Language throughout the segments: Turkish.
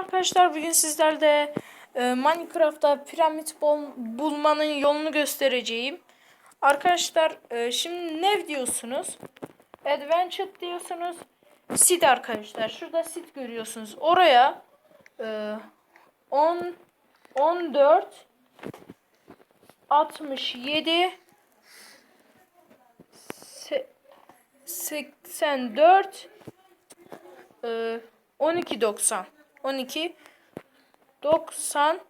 arkadaşlar bugün sizlerle e, Minecraft'ta piramit bul- bulmanın yolunu göstereceğim. Arkadaşlar e, şimdi ne diyorsunuz? Adventure diyorsunuz. Seed arkadaşlar. Şurada seed görüyorsunuz. Oraya e, 10 14 67 se- 84 ee, 12.90 12 90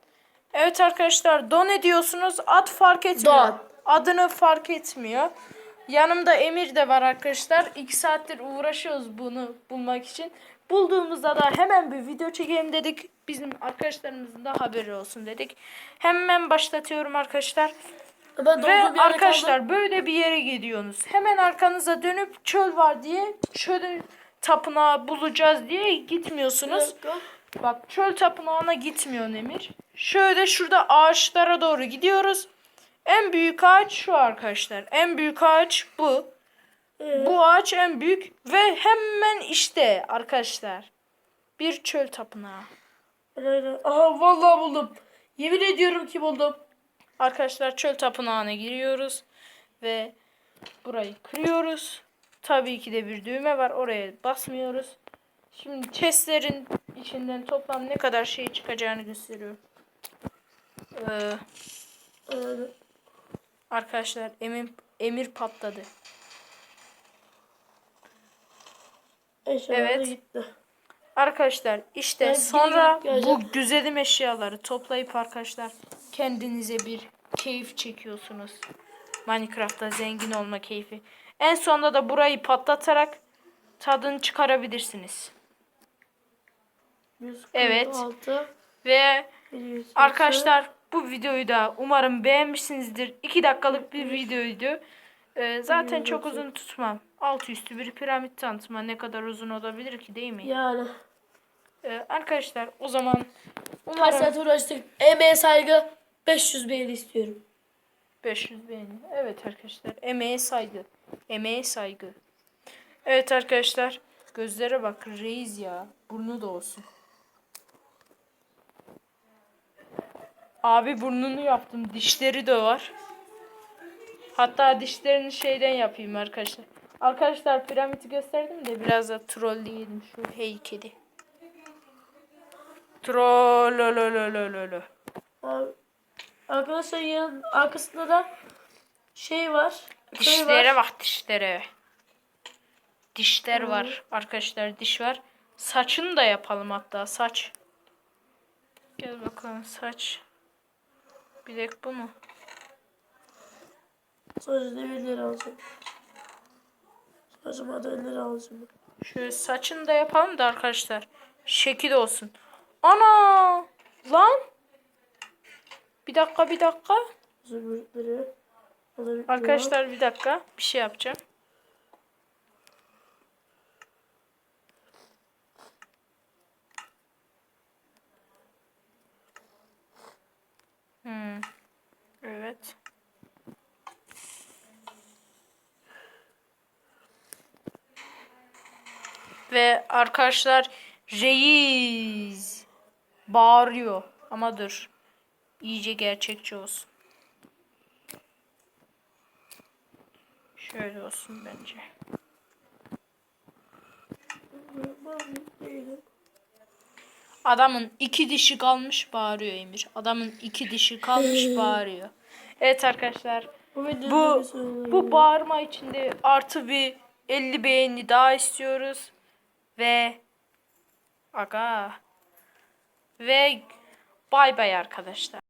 Evet arkadaşlar don ediyorsunuz ad fark etmiyor. Don. Adını fark etmiyor. Yanımda Emir de var arkadaşlar. 2 saattir uğraşıyoruz bunu bulmak için. Bulduğumuzda da hemen bir video çekelim dedik. Bizim arkadaşlarımızın da haberi olsun dedik. Hemen başlatıyorum arkadaşlar. Ben Ve arkadaşlar kaldım. böyle bir yere gidiyorsunuz. Hemen arkanıza dönüp çöl var diye çölün tapınağı bulacağız diye gitmiyorsunuz. Dakika. Bak çöl tapınağına gitmiyor Emir. Şöyle şurada ağaçlara doğru gidiyoruz. En büyük ağaç şu arkadaşlar. En büyük ağaç bu. Ee, Bu ağaç en büyük ve hemen işte arkadaşlar. Bir çöl tapınağı. Aha vallahi buldum. Yemin ediyorum ki buldum. Arkadaşlar çöl tapınağına giriyoruz ve burayı kırıyoruz. Tabii ki de bir düğme var. Oraya basmıyoruz. Şimdi chestlerin içinden toplam ne kadar şey çıkacağını gösteriyorum. Ee, arkadaşlar emir, emir patladı. Eşyalar Evet. gitti. Arkadaşlar işte Ben sonra bu güzelim eşyaları toplayıp arkadaşlar kendinize bir keyif çekiyorsunuz. Minecraft'ta zengin olma keyfi. En sonunda da burayı patlatarak tadını çıkarabilirsiniz. 146, Evet. Ve 780. arkadaşlar bu videoyu da umarım beğenmişsinizdir. 2 dakikalık bir videoydu. Ee, zaten çok uzun tutmam. Altı üstü bir piramit tanıtma ne kadar uzun olabilir ki değil mi? Yani. Ee, arkadaşlar o zaman Kaç umarım saat uğraştık. Emeğe saygı 500 beğeni istiyorum. 500 beğeni. Evet arkadaşlar. Emeğe saygı. Emeğe saygı. Evet arkadaşlar. Gözlere bak. Reis ya. Burnu da olsun. Abi burnunu yaptım. Dişleri de var. Hatta dişlerini şeyden yapayım arkadaşlar. Arkadaşlar piramidi gösterdim de biraz da trolleyelim şu heykeli. Trollololololo. Abi, arkadaşlar yanın arkasında da şey var. Dişlere var. bak dişlere. Dişler var arkadaşlar diş var. Saçını da yapalım hatta saç. Gel bakalım saç. Dakika bu mu? Sadece demirleri alacağım. Sadece madenleri alacağım. Şöyle saçını da yapalım da arkadaşlar. Şekil olsun. Ana! Lan! Bir dakika bir dakika. Zümrütleri. Arkadaşlar bir dakika. Bir şey yapacağım. Hmm. Evet. Ve arkadaşlar reis bağırıyor. Ama dur. İyice gerçekçi olsun. Şöyle olsun bence. Adamın iki dişi kalmış bağırıyor Emir. Adamın iki dişi kalmış bağırıyor. Evet arkadaşlar. Bu Bu bu bağırma içinde artı bir 50 beğeni daha istiyoruz. Ve aga ve bay bay arkadaşlar.